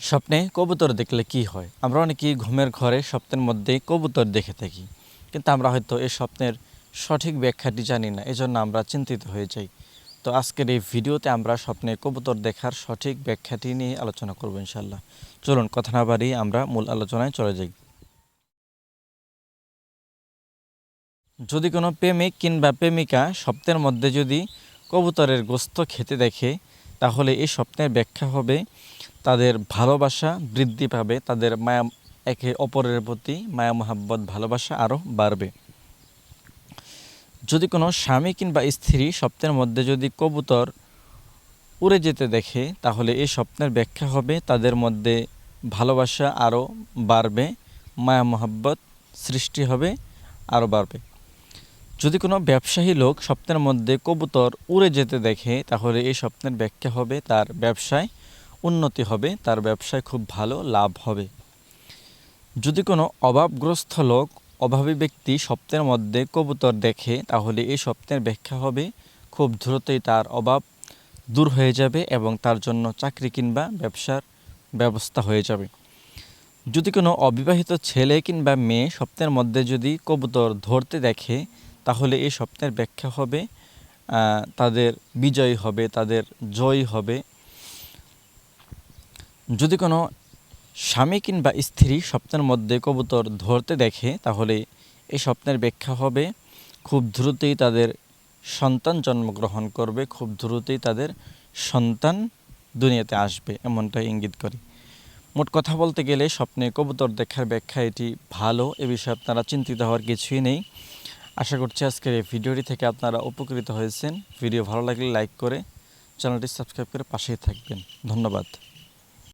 স্বপ্নে কবুতর দেখলে কি হয়? আমরা অনেকেই ঘুমের ঘরে স্বপ্নের মধ্যে কবুতর দেখে থাকি। কিন্তু আমরা হয়তো এই স্বপ্নের সঠিক ব্যাখ্যাটি জানি না, এজন্য আমরা চিন্তিত হয়ে যাই। তো আজকের এই ভিডিওতে আমরা স্বপ্নে কবুতর দেখার সঠিক ব্যাখ্যাটি নিয়ে আলোচনা করব ইনশাল্লাহ চলুন, কথা না বাড়িয়ে আমরা মূল আলোচনায় চলে যাই। যদি কোনো প্রেমিক কিংবা প্রেমিকা স্বপ্নের মধ্যে যদি কবুতরের গোস্ত খেতে দেখে তাহলে এই স্বপ্নের ব্যাখ্যা হবে, তাদের ভালোবাসা বৃদ্ধি পাবে, তাদের মায়া, একে অপরের প্রতি মায়া, মহাব্বত, ভালোবাসা আরও বাড়বে। যদি কোনো স্বামী কিংবা স্ত্রী স্বপ্নের মধ্যে যদি কবুতর উড়ে যেতে দেখে, তাহলে এই স্বপ্নের ব্যাখ্যা হবে, তাদের মধ্যে ভালোবাসা আরও বাড়বে, মায়া, মহাব্বত সৃষ্টি হবে আরও বাড়বে। যদি কোনো ব্যবসায়ী লোক স্বপ্নের মধ্যে কবুতর উড়ে যেতে দেখে, তাহলে এই স্বপ্নের ব্যাখ্যা হবে তার ব্যবসায় উন্নতি হবে, তার ব্যবসায় খুব ভালো লাভ হবে। যদি কোনো অভাবগ্রস্ত লোক, অভাবী ব্যক্তি স্বপ্নের মধ্যে কবুতর দেখে, তাহলে এই স্বপ্নের ব্যাখ্যা হবে, খুব দ্রুতই তার অভাব দূর হয়ে যাবে এবং তার জন্য চাকরি কিংবা ব্যবসার ব্যবস্থা হয়ে যাবে। যদি কোনো অবিবাহিত ছেলে কিংবা মেয়ে স্বপ্নের মধ্যে যদি কবুতর ধরতে দেখে তাহলে এই স্বপ্নের ব্যাখ্যা হবে তাদের বিজয় হবে, তাদের জয় হবে। যদি কোনো স্বামী কিংবা স্ত্রী স্বপ্নের মধ্যে কবুতর ধরতে দেখে, তাহলে এই স্বপ্নের ব্যাখ্যা হবে, খুব দ্রুতই তাদের সন্তান জন্মগ্রহণ করবে, খুব দ্রুতই তাদের সন্তান দুনিয়াতে আসবে, এমনটাই ইঙ্গিত করে। মোট কথা বলতে গেলে স্বপ্নে কবুতর দেখার ব্যাখ্যা এটি ভালো, এ বিষয়ে আপনারা চিন্তিত হওয়ার কিছুই নেই। আশা করছি আজকের এই ভিডিওটি থেকে আপনারা উপকৃত হয়েছেন। ভিডিও ভালো লাগলে লাইক করে চ্যানেলটি সাবস্ক্রাইব করে পাশেই থাকবেন। ধন্যবাদ।